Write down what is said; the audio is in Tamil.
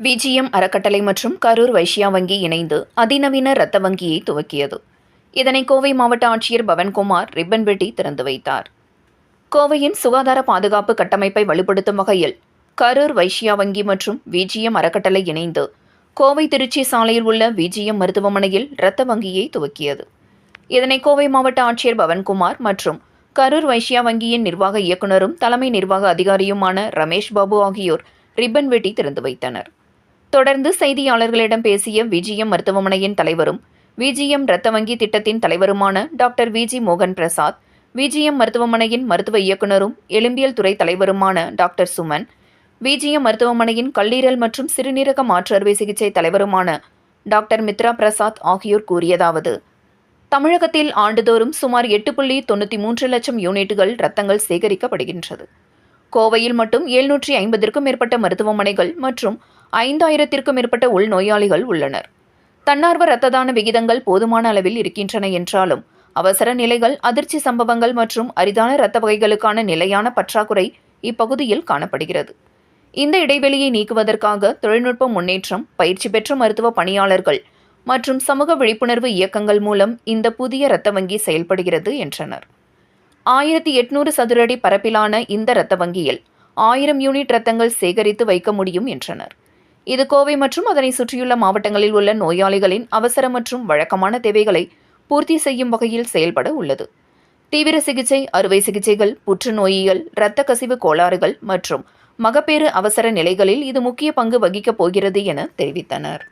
விஜிஎம் அறக்கட்டளை மற்றும் கரூர் வைஷ்யா வங்கி இணைந்து அதிநவீன இரத்த வங்கியை துவக்கியது. இதனை கோவை மாவட்ட ஆட்சியர் பவன்குமார் ரிப்பன் வெட்டி திறந்து வைத்தார். கோவையின் சுகாதார பாதுகாப்பு கட்டமைப்பை வலுப்படுத்தும் வகையில் கரூர் வைஷ்யா வங்கி மற்றும் விஜிஎம் அறக்கட்டளை இணைந்து கோவை திருச்சி சாலையில் உள்ள விஜிஎம் மருத்துவமனையில் இரத்த வங்கியை துவக்கியது. இதனை கோவை மாவட்ட ஆட்சியர் பவன்குமார் மற்றும் கரூர் வைஷ்யா வங்கியின் நிர்வாக இயக்குனரும் தலைமை நிர்வாக அதிகாரியுமான ரமேஷ் பாபு ஆகியோர் ரிப்பன் வெட்டி திறந்து வைத்தனர். தொடர்ந்து செய்தியாளர்களிடம் பேசிய விஜிஎம் மருத்துவமனையின் தலைவரும் விஜிஎம் இரத்த வங்கி திட்டத்தின் தலைவருமான டாக்டர் விஜி மோகன் பிரசாத் விஜிஎம் மருத்துவமனையின் மருத்துவ இயக்குனரும் எலும்பியல் துறை தலைவருமான டாக்டர் சுமன் விஜிஎம் மருத்துவமனையின் கல்லீரல் மற்றும் சிறுநீரக மாற்று அறுவை சிகிச்சை தலைவருமான டாக்டர் மித்ரா பிரசாத் ஆகியோர் கூறியதாவது தமிழகத்தில் ஆண்டுதோறும் சுமார் எட்டு புள்ளி தொண்ணூற்றி மூன்று லட்சம் யூனிட்டுகள் ரத்தங்கள் சேகரிக்கப்படுகின்றது. கோவையில் மட்டும் எழுநூற்றி ஐம்பதிற்கும் மேற்பட்ட மருத்துவமனைகள் மற்றும் ஐந்தாயிரத்திற்கும் மேற்பட்ட உள்நோயாளிகள் உள்ளனர். தன்னார்வ இரத்த தான விகிதங்கள் போதுமான அளவில் இருக்கின்றன என்றாலும் அவசர நிலைகள் அதிர்ச்சி சம்பவங்கள் மற்றும் அரிதான இரத்த வகைகளுக்கான நிலையான பற்றாக்குறை இப்பகுதியில் காணப்படுகிறது. இந்த இடைவெளியை நீக்குவதற்காக தொழில்நுட்ப முன்னேற்றம் பயிற்சி பெற்ற மருத்துவ பணியாளர்கள் மற்றும் சமூக விழிப்புணர்வு இயக்கங்கள் மூலம் இந்த புதிய இரத்த வங்கி செயல்படுகிறது என்றனர். ஆயிரத்தி எட்நூறு சதுரடி பரப்பிலான இந்த இரத்த வங்கியில் ஆயிரம் யூனிட் இரத்தங்கள் சேகரித்து வைக்க முடியும் என்றனர். இது கோவை மற்றும் அதனை சுற்றியுள்ள மாவட்டங்களில் உள்ள நோயாளிகளின் அவசர மற்றும் வழக்கமான தேவைகளை பூர்த்தி செய்யும் வகையில் செயல்பட உள்ளது. தீவிர சிகிச்சை அறுவை சிகிச்சைகள் புற்றுநோயியல் இரத்த கசிவு கோளாறுகள் மற்றும் மகப்பேறு அவசர நிலைகளில் இது முக்கிய பங்கு வகிக்கப் போகிறது என தெரிவித்தனர்.